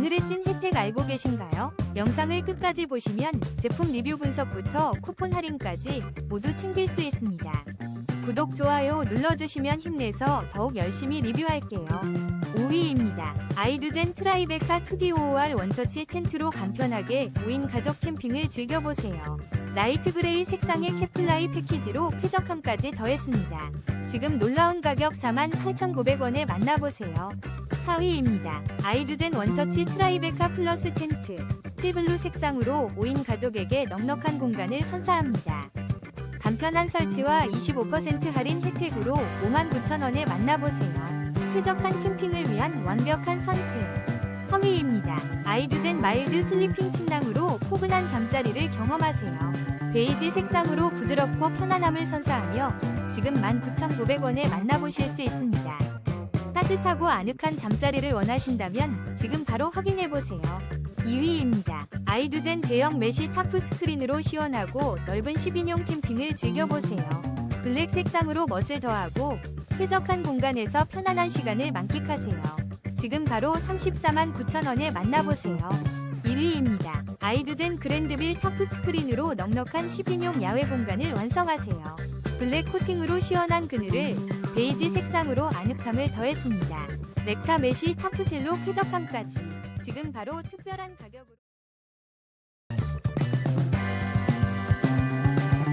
오늘의 찐 혜택 알고 계신가요? 영상을 끝까지 보시면 제품 리뷰 분석부터 쿠폰 할인까지 모두 챙길 수 있습니다. 구독, 좋아요 눌러주시면 힘내서 더욱 열심히 리뷰할게요. 5위입니다. 아이두젠 트라이베카 2D5R 원터치 텐트로 간편하게 5인 가족 캠핑을 즐겨보세요. 라이트 그레이 색상의 캐플라이 패키지로 쾌적함까지 더했습니다. 지금 놀라운 가격 48,900원에 만나보세요. 4위입니다. 아이두젠 원터치 트라이베카 플러스 텐트. 티블루 색상으로 5인 가족에게 넉넉한 공간을 선사합니다. 간편한 설치와 25% 할인 혜택으로 59,000원에 만나보세요. 쾌적한 캠핑을 위한 완벽한 선택. 3위입니다. 아이두젠 마일드 슬리핑 침낭으로 포근한 잠자리를 경험하세요. 베이지 색상으로 부드럽고 편안함을 선사하며 지금 19,900원에 만나보실 수 있습니다. 따뜻하고 아늑한 잠자리를 원하신다면 지금 바로 확인해보세요. 2위입니다. 아이두젠 대형 메시 타프 스크린으로 시원하고 넓은 10인용 캠핑을 즐겨보세요. 블랙 색상으로 멋을 더하고 쾌적한 공간에서 편안한 시간을 만끽하세요. 지금 바로 34만 9천원에 만나보세요. 1위입니다. 아이두젠 그랜드빌 타프 스크린으로 넉넉한 10인용 야외 공간을 완성하세요. 블랙 코팅으로 시원한 그늘을 베이지 색상으로 아늑함을 더했습니다. 렉타 메시 타프셀로 쾌적함까지 지금 바로 특별한 가격으로